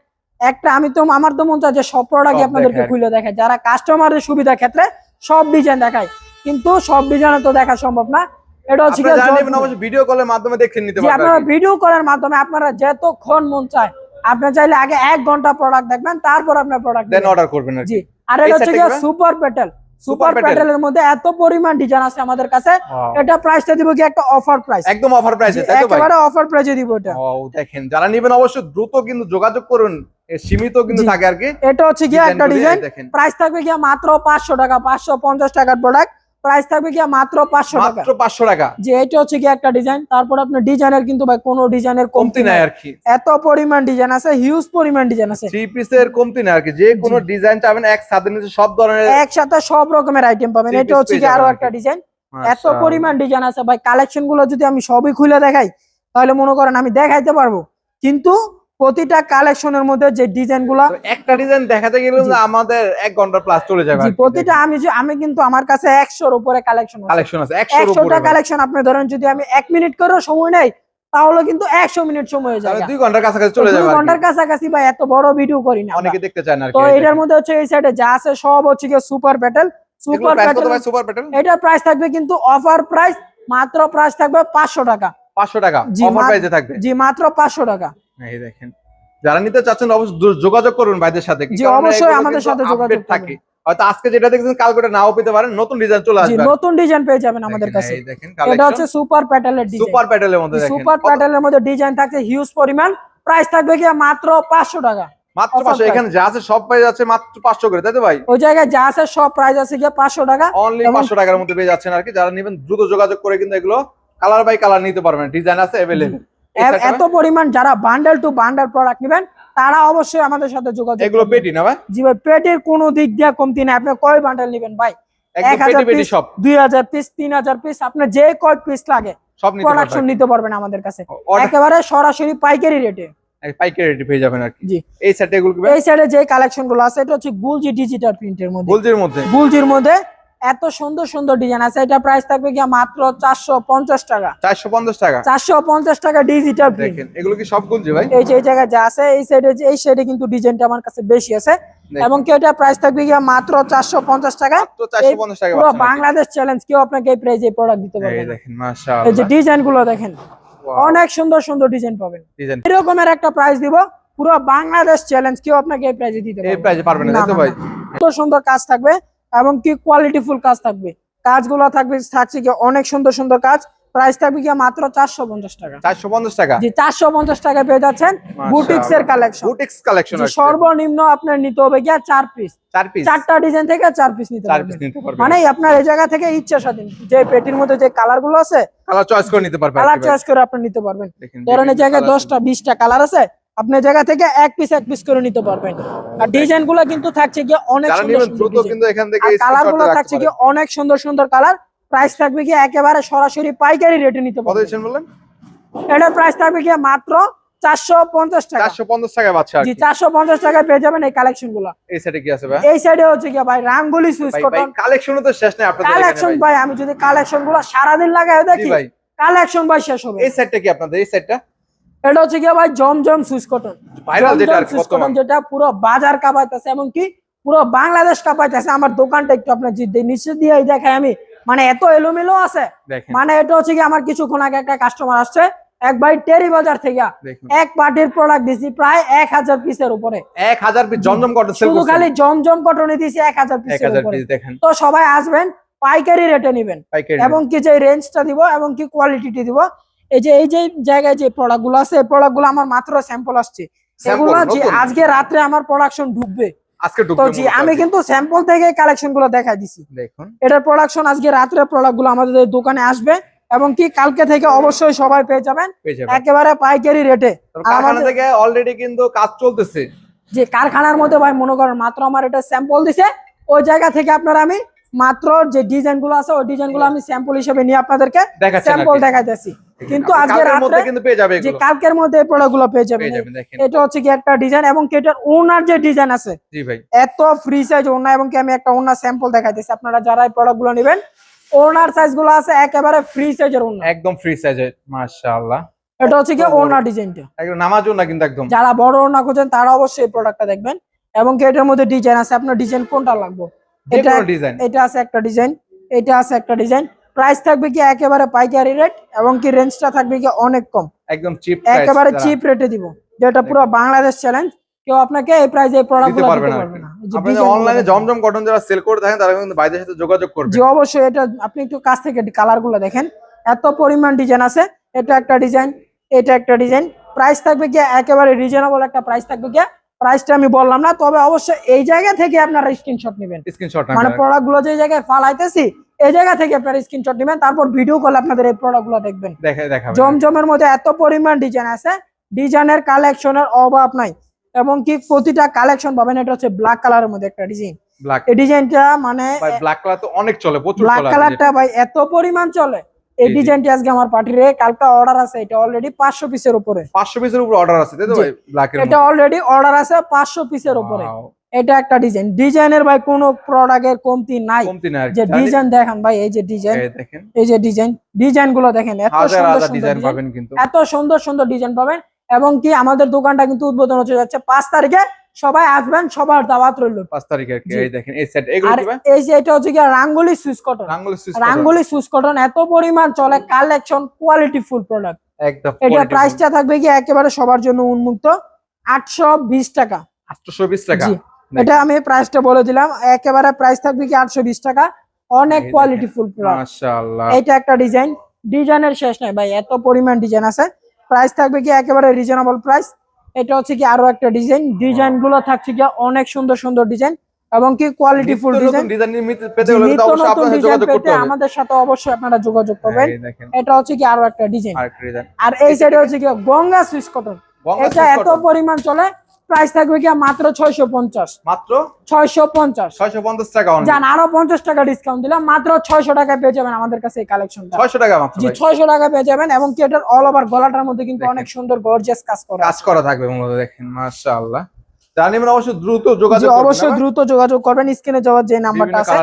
একটা আমি তো আমার তো মন চায় যে সব প্রোডাক্ট আপনাদেরকে। খুলে দেখায়। যারা কাস্টমারের সুবিধা ক্ষেত্রে সব ডিজাইন দেখায়। কিন্তু সব ডিজাইন তো দেখা সম্ভব না। এটা হচ্ছে ভিডিও কলের মাধ্যমে দেখে নিতে পারবেন আপনারা ভিডিও করার মাধ্যমে আপনারা যতক্ষণ মন চায় আপনি চাইলে আগে এক ঘণ্টা প্রোডাক্ট দেখবেন তারপর আপনার প্রোডাক্ট দেন অর্ডার করবেন জি আর এটা হচ্ছে কি? Super Patel super? পেটেলের মধ্যে এত পরিমাণ ডিজাইন আছে আমাদের কাছে. এটা প্রাইসটা দিব কি একটা অফার প্রাইস একদম অফার প্রাইসে তাই তো ভাই? একেবারে অফার প্রাইসে দিব এটা। ও দেখেন যারা নেবেন অবশ্যই দ্রুত কিন্তু যোগাযোগ করুন সীমিত কিন্তু থাকে আর কি। এটা হচ্ছে গিয়ে একটা ডিজাইন প্রাইস থাকবে গিয়া মাত্র পাঁচশো টাকা পাঁচশো পঞ্চাশ টাকার প্রোডাক্ট প্রাইস থাকবে গিয়া মাত্র পাঁচশো টাকা। মাত্র পাঁচশো টাকা। যে এটা হচ্ছে গিয়ে একটা ডিজাইন তারপর আপনার ডিজাইনের কিন্তু ভাই কোনো ডিজাইনের কমতি নাই। আর কি। এত পরিমাণ ডিজাইন আছে হিউজ পরিমাণ ডিজাইন আছে। থ্রি পিসের কমতি নাই আর কি। যে কোনো ডিজাইন চাবেন এক সাথে নিচে সব ধরনের একসাথে সব রকমের আইটেম পাবেন। এটা হচ্ছে গিয়ে আরও একটা ডিজাইন। এত মাশাআল্লাহ। পরিমাণ ডিজাইন আছে। ভাই কালেকশনগুলো যদি আমি সবই খুলে দেখাই তাহলে মনে করেন আমি দেখাইতে পারব। কিন্তু প্রতিটা কালেকশনের মধ্যে যে ডিজাইনগুলা একটা ডিজাইন দেখাতে গেলে আমাদের এক ঘণ্টা প্লাস চলে যাবে প্রতিটা আমি যে আমি কিন্তু আমার কাছে একশোর উপরে কালেকশন আছে। কালেকশন আছে একশোর একশোটা উপরে ভাই। কালেকশন আপনি ধরেন যদি আমি এক মিনিট করে সময় নেই তাহলে কিন্তু একশো মিনিট সময় হয়ে যায় দুই ঘণ্টার কাছাকাছি চলে যাবে আর ঘণ্টার কাছাকাছি বা এত বড় ভিডিও করি না অনেকে দেখতে চায় না তো এটার মধ্যে হচ্ছে এই সাইডে যা আছে সব হচ্ছে গিয়ে super Patel super Patel super pattern এটার প্রাইস থাকবে কিন্তু অফার প্রাইস মাত্র প্রাইস থাকবে পাঁচশো টাকা। পাঁচশো টাকা। অফার প্রাইসে থাকবে। জি মাত্র পাঁচশো টাকা। এই দেখেন। যারা নিতে চাচ্ছেন অবশ্যই যোগাযোগ করুন ভাইদের সাথে জি, অবশ্যই আমাদের সাথে যোগাযোগ থাকে। হয়তো আজকে যেটা দেখছেন কালকে ওটা নাও পেতে পারেন নতুন ডিজাইন চলে আসবে নতুন ডিজাইন পেয়ে যাবেন আমাদের দেখেন, কাছে। দেখেন এটা হচ্ছে সুপার প্যাটেলের ডিজাইন সুপার প্যাটেলের মধ্যে দেখেন সুপার প্যাটেলের মধ্যে ডিজাইন থাকছে হিউজ পরিমাণ। প্রাইস থাকবে কি মাত্র পাঁচশো টাকা। মাত্র offer পাঁচশো price। এখানে যা আছে সব পেয়ে যাচ্ছে মাত্র পাঁচশো করে তাই তো ভাই? ওই জায়গায় যা আছে সব প্রাইস আছে গিয়ে পাঁচশো টাকা। অনলি এবং- পাঁচশো টাকার মধ্যে পেয়ে যাচ্ছেন আর কি। যারা নেবেন দ্রুত যোগাযোগ করে কিন্তু এগুলো কালার বাই কালার নিতে পারবেন। ডিজাইন আছে অ্যাভেলেবল এ- এত পরিমাণ যারা বান্ডেল টু বান্ডেল প্রোডাক্ট নেবেন তারা অবশ্যই আমাদের সাথে যোগাযোগ এগুলো পেটি না ভাই? জি ভাই পেটের কোনো দিক দিয়ে কমতি নেই। আপনি কয় বান্ডেল নেবেন ভাই? এক হাজার পেটি পেটি পিস দুই হাজার পিস তিন হাজার পিস আপনার যে কয় পিস লাগে সব নিতে প্রোডাকশন নিতে পারবেন আমাদের কাছে। একেবারে সরাসরি পাইকারি রেটে পাইকারি রেটে পেয়ে যাবেন আর কি। জি। এই সেটে এগুলো এই সাইডে যে কালেকশনগুলো আছে এটা হচ্ছে গুলজি ডিজিটাল প্রিন্টের মধ্যে। গোলজির মধ্যে। গুলজির মধ্যে এত সুন্দর সুন্দর ডিজাইন আছে। এটা প্রাইস থাকবে কি মাত্র চারশো পঞ্চাশ টাকা। চারশো পঞ্চাশ টাকা। চারশো পঞ্চাশ টাকা ডিজিটাল দেখেন এগুলো কি সব গোলজি ভাই? এই যে এই জায়গায় যা আছে এই সাইডে এই সাইডে কিন্তু ডিজাইনটা আমার কাছে বেশি আছে। এবং কি এটা প্রাইস থাকবে গিয়ে মাত্র চারশো পঞ্চাশ টাকা? মাত্র চারশো পঞ্চাশ টাকা পুরো কি। বাংলাদেশ চ্যালেঞ্জ কেউ আপনাকে এই প্রাইজে প্রোডাক্ট দিতে পারবে এই দেখেন এই যে মাশাআল্লাহ। ডিজাইনগুলো দেখেন অনেক সুন্দর সুন্দর ডিজাইন পাবেন। এরকমের একটা প্রাইস দিব পুরো বাংলাদেশ চ্যালেঞ্জ কেউ আপনাকে এই প্রাইজে দিতে পারবে এই পারবে পারবেন না তাই তো ভাই? এত সুন্দর কাজ থাকবে এবং কি কোয়ালিটিফুল কাজ থাকবে। কাজগুলো থাকবে থাকছে কি অনেক সুন্দর সুন্দর কাজ। প্রাইস থাকবে কি মাত্র চারশো পঞ্চাশ টাকা। চারশো পঞ্চাশ টাকা? জি চারশো পঞ্চাশ টাকা পেয়ে যাচ্ছেন বুটিক্স এর কালেকশন বুটিক্স কালেকশন সর্বনিম্ন আপনার নিতে হবে গিয়া চার পিস পিস চারটা ডিজাইন থেকে চার পিস নিতে চার পিস পারবেন নিতে পারবেন। মানে আপনার এই জায়গা থেকে ইচ্ছা স্বাধীন। যে পেটির মধ্যে যে কালারগুলো আছে কালার চয়েস করে নিতে পারবেন কালার চয়েস করে আপনি নিতে পারবেন। ধরেন এই জায়গায় colour দশটা বিশটা কালার আছে আপনি এই জায়গা থেকে এক পিস এক পিস করে নিতে পারবেন। আর ডিজাইনগুলো কিন্তু থাকছে গিয়ে অনেক সুন্দর সুন্দর কিন্তু এখান থেকে কালারগুলো থাকছে কি পারেন। অনেক সুন্দর সুন্দর কালার প্রাইস থাকবে কি একেবারে সরাসরি পাইকারি রেটে নিতে পারবেন। বললেন? এটার প্রাইস থাকবে কি মাত্র চারশো পঞ্চাশ টাকা। চারশো পঞ্চাশ টাকা পাচ্ছে জি চারশো পঞ্চাশ টাকায় পেয়ে যাবেন এই কালেকশনগুলো। এই সেটে কি আছে ভাই? এই সাইডে হচ্ছে কি ভাই রাঙ্গুলি সুইচ ভাই ভাই কটন কালেকশনও তো শেষ নেই আপনাদের কালেকশন ভাই। আমি যদি কালেকশনগুলো সারাদিন লাগাই দেখি। ভাই। কালেকশন ভাই শেষ হবে। এই সেটটা কি আপনাদের? এই সেটটা এটা হচ্ছে কি ভাই জমজম সুইচ কটন। ভাইরাল যেটা পুরো বাজার কাঁপাইতেছে এবং কি পুরো বাংলাদেশ কাঁপাইতেছে। আমার দোকানটা একটু আপনার নিচে দিয়ে দেখাই আমি। মানে এত এলোমেলো আছে। মানে এটা হচ্ছে কি আমার কিছুক্ষণ আগে একটা কাস্টমার আসছে এক ভাই টেরি বাজার থেকে এক পার্টির প্রোডাক্ট দিছি প্রায় এক হাজার পিসের উপরে। এক হাজার পিস জমজম কটন সেল শুধু খালি জমজম কটনে দিছি এক হাজার পিস দেখেন। তো সবাই আসবেন পাইকারি রেটে নিবেন। এবং কি যে রেঞ্জটা দিব এবং কি কোয়ালিটিটি দিব এই যে এই যে জায়গায় যে প্রোডাক্টগুলো আছে এই প্রোডাক্টগুলো আমার মাত্র স্যাম্পল আসছে। এগুলো জি আজকে রাত্রে আমার প্রোডাকশন ঢুকবে। আজকে তো জি আমি কিন্তু স্যাম্পল থেকে কালেকশনগুলো দেখাই দিছি। দেখুন। এটার প্রোডাকশন আজকে রাত্রে প্রোডাক্টগুলো আমাদের দোকানে আসবে এবং কি কালকে থেকে অবশ্যই সবাই পেয়ে যাবেন। একেবারে পাইকারি রেটে কারখানা থেকে অলরেডি কিন্তু কাজ চলতেছে। যে কারখানার মধ্যে ভাই মনে করেন মাত্র আমার এটা স্যাম্পল দিছে ওই জায়গা থেকে আপনার আমি মাত্র যে ডিজাইনগুলো আছে ওই ডিজাইনগুলো আমি স্যাম্পল হিসেবে নিয়ে আপনাদেরকে স্যাম্পল। দেখাইতেছি। কিন্তু আজকে রাত্রে কিন্তু পেয়ে যাবে যে কালকের মধ্যে এই প্রোডাক্টগুলো পেয়ে যাবেন। এটা হচ্ছে কি একটা ডিজাইন এবং কি এটার ওনার যে ডিজাইন আছে জি ভাই। এত ফ্রি সাইজ ওনা এবং কি আমি একটা ওনার স্যাম্পল দেখাইতেছি। আপনারা যারা এই প্রোডাক্টগুলো নেবেন ওনার সাইজগুলো আছে একেবারে ফ্রি সাইজের ওনা একদম ফ্রি সাইজে মাশাআল্লাহ। এটা হচ্ছে কি। ওনার ডিজাইনটা একদম নামাজও না কিন্তু একদম। যারা বড় ওনা খুঁজেন তারা অবশ্যই এই প্রোডাক্টটা দেখবেন। এবং কি এটার মধ্যে ডিজাইন আছে আপনার ডিজাইন কোনটা লাগবে? এটা ডিজাইন এটা আছে একটা ডিজাইন এটা আছে একটা ডিজাইন প্রাইস থাকবে কি একেবারে পাইকারি রেট এবং কি রেঞ্জটা থাকবে কি অনেক কম। একদম চিপ একেবারে চিপ রেটে দিব যেটা পুরো বাংলাদেশ চ্যালেঞ্জ কেউ আপনাকে এই প্রাইসে এই প্রোডাক্ট দিতে পারবে না। পারবে না। এই যে আপনারা design গুলো অনলাইনে জমজম কটন যারা সেল করে থাকেন তারা কিন্তু বাইরের সাথে যোগাযোগ করবে। জি অবশ্যই এটা আপনি একটু কাছ থেকে কালারগুলো দেখেন। এত পরিমাণ ডিজাইন আছে এটা একটা ডিজাইন এটা একটা ডিজাইন প্রাইস থাকবে কি একেবারে রিজনেবল একটা প্রাইস থাকবে কি? প্রাইসটা আমি বললাম না তবে অবশ্যই এই জায়গা থেকে আপনারা স্ক্রিনশট নেবেন। স্ক্রিনশট মানে প্রোডাক্টগুলো যে জায়গায় ফালাইতেছি এই জায়গা থেকে আপনারা স্ক্রিনশট নেবেন তারপর ভিডিও কল আপনাদের এই প্রোডাক্টগুলো দেখবেন জমজমের মধ্যে এত পরিমাণ ডিজাইন আছে ডিজাইনের কালেকশনের অভাব নাই এবং কি প্রতিটা কালেকশন পাবেন এটা হচ্ছে ব্ল্যাক কালারের মধ্যে একটা ডিজাইন এই ডিজাইনটা মানে ভাই ব্ল্যাক কালার তো অনেক চলে প্রচুর ব্ল্যাক কালারটা ভাই এত পরিমাণ চলে। এই। ডিজাইনটি আজকে আমার পার্টির কালকা অর্ডার আছে এটা অলরেডি পাঁচশো পিসের উপরে। 500 পিসের উপর অর্ডার আছে তাই তো ভাই ব্ল্যাক এর এটা অলরেডি অর্ডার আছে পাঁচশো পিসের উপরে। এটা একটা ডিজাইন ডিজাইনের ভাই কোনো প্রোডাক্টের কমতি নাই। যে ডিজাইন দেখেন ভাই এই যে ডিজাইন এই যে ডিজাইন ডিজাইনগুলো দেখেন এত সুন্দর ডিজাইন পাবেন কিন্তু। এত সুন্দর সুন্দর ডিজাইন পাবেন। এবং কি আমাদের দোকানটা কিন্তু উদ্বোধন হতে যাচ্ছে পাঁচ তারিখে। সবাই আসবেন সবার দাওয়াত রইল। 5 তারিখে কি। এই দেখেন এই সেট এগুলো এই যে এটা হচ্ছে কি Rangoli Swiss cotton. Rangoli Swiss cotton. এত পরিমাণ চলে কালেকশন কোয়ালিটি ফুল প্রোডাক্ট একদম এটা প্রাইসটা থাকবে কি একেবারে সবার জন্য উন্মুক্ত। আটশো বিশ টাকা। 820 টাকা। এটা আমি প্রাইসটা বলে দিলাম। একেবারে প্রাইস থাকবে কি আটশো বিশ টাকা। অনেক কোয়ালিটি ফুল এটা একটা ডিজাইন ডিজাইনের শেষ নাই ভাই এত পরিমাণ ডিজাইন আছে। প্রাইস থাকবে কি একেবারে রিজনেবল প্রাইস এটা হচ্ছে কি আরও একটা ডিজাইন ডিজাইনগুলো থাকছে কি অনেক সুন্দর সুন্দর ডিজাইন এবং কি কোয়ালিটি ফুল ডিজাইন আমাদের সাথে অবশ্যই আপনারা যোগাযোগ করবেন। এটা হচ্ছে কি আরও একটা ডিজাইন আর এই সাইডে হচ্ছে কি গঙ্গা সুইচ কটন এটা এত। পরিমাণ চলে। প্রাইস থাকবে কি মাত্র ছয়শো পঞ্চাশ? মাত্র? ছয়শো পঞ্চাশ। 650 টাকা যান আরও পঞ্চাশ টাকা ডিসকাউন্ট দিলাম মাত্র ছয়শো টাকা পেয়ে যাবেন আমাদের কাছে এই কালেকশনটা 600 টাকা মাত্র জি ভাই। ছয়শো টাকা পেয়ে যাবেন এবং কি এটার অল ওভার গলাটার মধ্যে কিন্তু অনেক সুন্দর গর্জিয়াস কাজ করা কাজ করা থাকবে মূলত দেখেন মাশাআল্লাহ। জানি অবশ্যই দ্রুত যোগাযোগ করবেন অবশ্যই দ্রুত যোগাযোগ করবেন স্ক্রিনে যে নাম্বারটা আছে।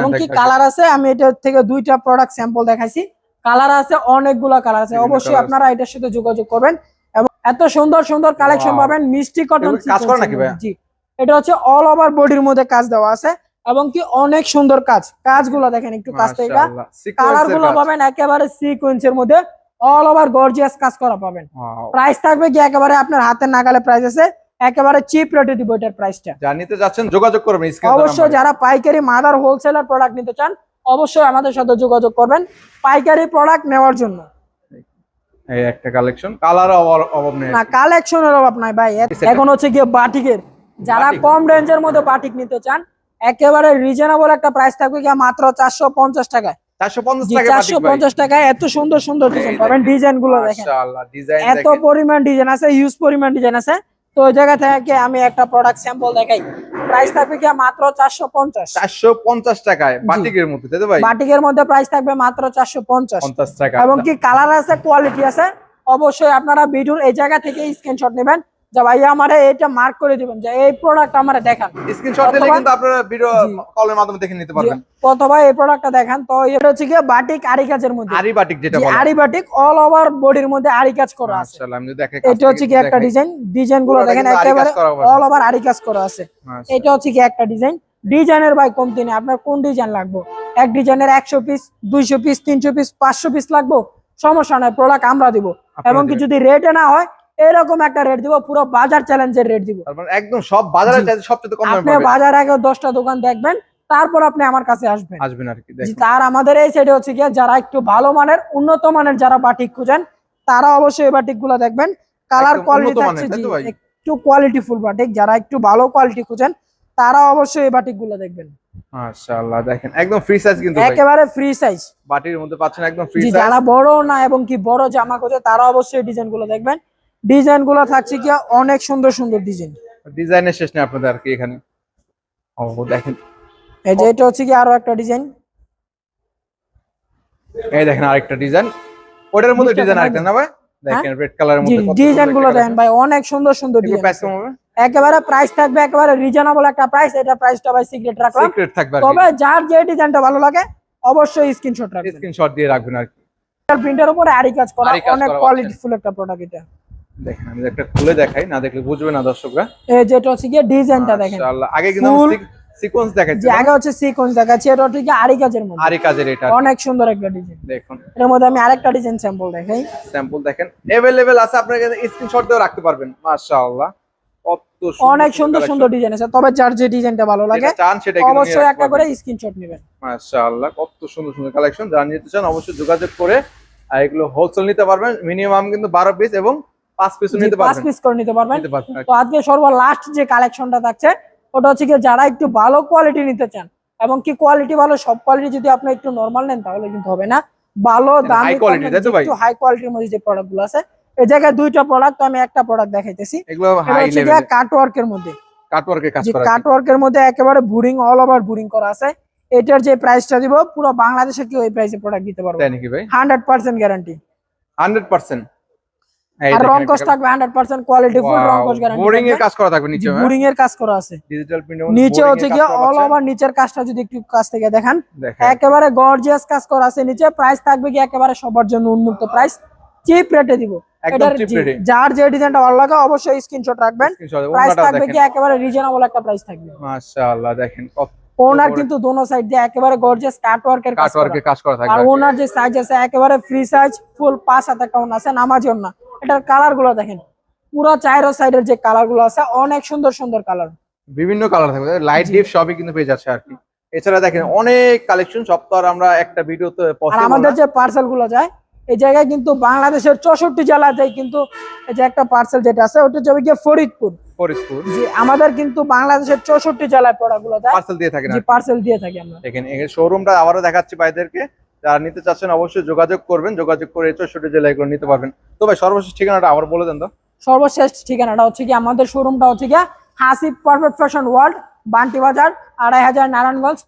এবং কি কালার আছে আমি থেকে দুইটা প্রোডাক্ট স্যাম্পল দেখাইছি। কালার আছে অনেকগুলো কালার আছে। অবশ্যই আপনারা এটার সাথে যোগাযোগ করবেন। এবং এত সুন্দর সুন্দর কালেকশন পাবেন মিষ্টি কটন কাজ করে নাকি ভাইয়া? জি। এটা হচ্ছে অল ওভার বডির মধ্যে কাজ দেওয়া আছে এবং কি অনেক সুন্দর কাজ। কাজগুলো দেখেন একটু কাজ থেকে। কালারগুলো পাবেন একেবারে সিকোয়েন্সের মধ্যে অল ওভার গর্জিয়াস কাজ করা পাবেন। প্রাইস থাকবে কি একেবারে আপনার হাতের নাগালে প্রাইস আছে একেবারে চিপ রেটে দিব এটার প্রাইসটা যা নিতে যাচ্ছেন যোগাযোগ করবেন অবশ্যই যারা পাইকারি মাদার হোলসেলার প্রোডাক্ট নিতে চান অবশ্যই আমাদের সাথে যোগাযোগ করবেন পাইকারি প্রোডাক্ট নেওয়ার জন্য। এই একটা কালেকশন কালার অভাব নেই। না কালেকশনের অভাব নাই ভাই। এখন হচ্ছে গিয়ে বাটিকের। যারা কম রেঞ্জের মধ্যে বাটিক নিতে চান একেবারে রিজনেবল একটা প্রাইস থাকবে কি মাত্র চারশো পঞ্চাশ টাকায়। চারশো পঞ্চাশ জি টাকা চারশো পঞ্চাশ টাকায় এত সুন্দর সুন্দর ডিজাইন পাবেন ডিজাইনগুলো দেখেন। মাশাআল্লাহ ডিজাইন এত পরিমাণ ডিজাইন আছে হিউজ পরিমাণ ডিজাইন আছে। তো ওই জায়গা থেকে আমি একটা প্রোডাক্ট স্যাম্পল দেখাই। প্রাইস থাকবে কি মাত্র চারশো পঞ্চাশ। চারশো পঞ্চাশ টাকায় বাটিকের মধ্যে তাই তো ভাই? বাটিকের মধ্যে প্রাইস থাকবে মাত্র চারশো পঞ্চাশ। পঞ্চাশ টাকা। এবং কি কালার আছে কোয়ালিটি আছে? অবশ্যই আপনারা ভিডিওর এই জায়গা থেকে স্ক্রিনশট নেবেন। যে ভাইয়া আমারে এটা মার্ক করে দিবেন যে এই প্রোডাক্ট আমারে দেখান। স্ক্রিনশট দিলে কিন্তু আপনারা ভিডিও কলের মাধ্যমে দেখে নিতে পারবেন। অথবা এই প্রোডাক্টটা দেখান তো এটা হচ্ছে গিয়ে বাটিক আরি কাজের মধ্যে। আরি বাটিক যেটা বলা। আরি বাটিক অল ওভার বডির মধ্যে আরি কাজ করা আছে। মাশাআল্লাহ আমি দেখে এটা হচ্ছে কি একটা ডিজাইন ডিজাইনগুলো দেখেন একেবারে অল ওভার আরি কাজ করা আছে। এটা হচ্ছে কি একটা ডিজাইন ডিজাইনের ভাই কমতি নেই আপনার কোন ডিজাইন লাগবে? এক ডিজাইনের একশো পিস দুইশো পিস তিনশো পিস পাঁচশো পিস লাগবে? সমস্যা নাই প্রোডাক্ট আমরা দিব। এবং কি। যদি রেটে না হয় এরকম একটা রেট দিব পুরো বাজার চ্যালেঞ্জের রেট দিব। একদম সব বাজারে জি। চাইতে সবচেয়ে কম আপনি বাজার আগে দশটা দোকান দেখবেন তারপর আপনি আমার কাছে আসবেন। আসবেন আর কি তার আমাদের এই সাইডে হচ্ছে গিয়ে যারা একটু ভালো মানের উন্নত মানের যারা বাটিক খুঁজেন তারা অবশ্যই এই বাটিকগুলো দেখবেন কালার কোয়ালিটি থাকছে জি একটু কোয়ালিটি ফুল বাটিক যারা একটু ভালো কোয়ালিটি খুঁজেন তারা অবশ্যই এই বাটিকগুলো দেখবেন। মাশাআল্লাহ দেখেন একদম ফ্রি সাইজ কিন্তু একেবারে ফ্রি সাইজ বাটির মধ্যে পাচ্ছেন একদম ফ্রি সাইজ যারা বড় না এবং কি বড় জামা খোঁজে তারা অবশ্যই ডিজাইনগুলো দেখবেন। ডিজাইনগুলো থাকছে কি অনেক সুন্দর সুন্দর ডিজাইন। ডিজাইনের শেষ নেই আপনাদের আর কি এখানে। ও দেখেন। এই যে এটা হচ্ছে কি আরও একটা ডিজাইন। এই দেখেন আরেকটা ডিজাইন। ওটার মধ্যে ডিজাইন আরেকটা না ভাই? দেখেন রেড কালারের মধ্যে ডিজাইনগুলো দেখেন ভাই অনেক সুন্দর সুন্দর এগুলো প্রাইস ডিজাইন কম হবে? একেবারে প্রাইস থাকবে একেবারে রিজনেবল একটা প্রাইস এটা প্রাইসটা ভাই সিক্রেট রাখলাম। সিক্রেট থাকবে তবে যার যে ডিজাইনটা ভালো লাগে অবশ্যই স্ক্রিনশট রাখবেন। স্ক্রিনশট দিয়ে রাখবেন আর কি। প্রিন্টের উপরে আরি কাজ করা অনেক করা কোয়ালিটি ফুল একটা প্রোডাক্ট এটা। দেখেন আমি একটা খুলে দেখাই না দেখলে বুঝবে না দর্শকরা এই যেটা হচ্ছে গিয়ে ডিজাইনটা দেখেন মাশাআল্লাহ আগে কিন্তু Full- সিকোয়েন্স দেখাচ্ছি যে আগে হচ্ছে সিকোয়েন্স দেখাচ্ছি এটা হচ্ছে কি আরি কাজের মধ্যে আরি কাজের এটা অনেক সুন্দর একটা ডিজাইন দেখুন এর মধ্যে আমি আরেকটা ডিজাইন স্যাম্পল দেখাই স্যাম্পল দেখেন अवेलेबल আছে আপনারা স্ক্রিনশট দিয়েও রাখতে পারবেন মাশাআল্লাহ কত অনেক সুন্দর collection। সুন্দর ডিজাইন আছে তবে যার যে ডিজাইনটা ভালো লাগে যেটা চান সেটা কিন্তু নিয়ে অবশ্যই রাখতে একটা করে পারবেন। স্ক্রিনশট নেবেন মাশাআল্লাহ কত সুন্দর সুন্দর কালেকশন যারা নিতে চান অবশ্যই যোগাযোগ করে আর এগুলো হোলসেল নিতে পারবেন মিনিমাম কিন্তু বারো পিস এবং পাঁচ পিসও নিতে পাঁচ পিস করে নিতে পারবেন। তো আজকে সর্ব লাস্ট যে কালেকশনটা থাকছে ওটা হচ্ছে কি যারা একটু ভালো কোয়ালিটি নিতে চান এবং কি কোয়ালিটি ভালো সব কোয়ালিটি যদি আপনি একটু নরমাল নেন তাহলে কিন্তু হবে না। ভালো দাম high quality, তাই তো ভাই? একটু হাই কোয়ালিটির মধ্যে যে প্রোডাক্টগুলো আছে এই জায়গায় দুইটা প্রোডাক্ট আমি একটা প্রোডাক্ট দেখাইতেছি। এগুলো হাই লেভেল মধ্যে। কাটওয়ার্কের কাজ করা কাট মধ্যে একেবারে বুরিং অল ওভার বুরিং করা আছে। এটার যে প্রাইসটা দিব পুরো বাংলাদেশে কি ওই প্রাইসে প্রোডাক্ট দিতে পারব তাই নাকি ভাই? Hundred percent guarantee hundred percent আর রং কস থাকবে হান্ড্রেড পার্সেন্ট কোয়ালিটি ফুল রং কস বোরিং এর কাজ করা থাকবে নিচে বুরিং এর কাজ করা আছে। ডিজিটাল প্রিন্ট নিচে হচ্ছে গিয়ে অল ওভার নিচের কাজটা যদি একটু কাছ থেকে দেখেন একেবারে গর্জিয়াস কাজ করা আছে নিচে। প্রাইস থাকবে কি একেবারে সবার জন্য উন্মুক্ত প্রাইস চিপ রেটে দিব। যার যে ডিজাইনটা ভালো লাগে অবশ্যই স্ক্রিনশট রাখবেন। প্রাইস থাকবে কি একেবারে রিজনেবল একটা প্রাইস থাকবে। মাশাআল্লাহ দেখেন কত ওনার কিন্তু দোনো সাইড দিয়ে একেবারে গর্জিয়াস কাট ওয়ার্কের কাজ করা। কাটওয়ার্কের কাজ করা আর ওনার যে সাইজ আছে একেবারে ফ্রি সাইজ ফুল পাঁচ হাতে একটা ওনা আছে নামাজি ওনা এটার কালারগুলো দেখেন। পুরো চাইরো সাইডের যে কালারগুলো আছে অনেক সুন্দর সুন্দর কালার বিভিন্ন কালার থাকবে। লাইট। ডিপ সবই কিন্তু পেয়ে যাচ্ছে আর কি। এছাড়া দেখেন অনেক কালেকশন সব তো আর আমরা একটা ভিডিওতে পসিবল আমাদের যে পার্সেলগুলো যায় এই জায়গায় কিন্তু বাংলাদেশের চৌষট্টি জেলা যায় কিন্তু এই যে একটা পার্সেল যেটা আছে ওটা যাবে গিয়ে ফরিদপুর। ফরিদপুর। জি আমাদের কিন্তু বাংলাদেশের চৌষট্টি জেলায় প্রোডাক্ট পার্সেল দিয়ে থাকেন জি পার্সেল দিয়ে থাকি আমরা। দেখেন শোরুমটা আবারও দেখাচ্ছি ভাইদেরকে। যারা নিতে চাচ্ছেন অবশ্যই যোগাযোগ করবেন যোগাযোগ করে চৌষট্টি জেলায় এগুলো নিতে পারবেন। তো ভাই সর্বশেষ ঠিকানাটা আবার বলে দেন তো। সর্বশেষ ঠিকানাটা হচ্ছে কি আমাদের শোরুমটা হচ্ছে গিয়ে Hasib perfect fashion world Banti Bazar আড়াই হাজার নারায়ণগঞ্জ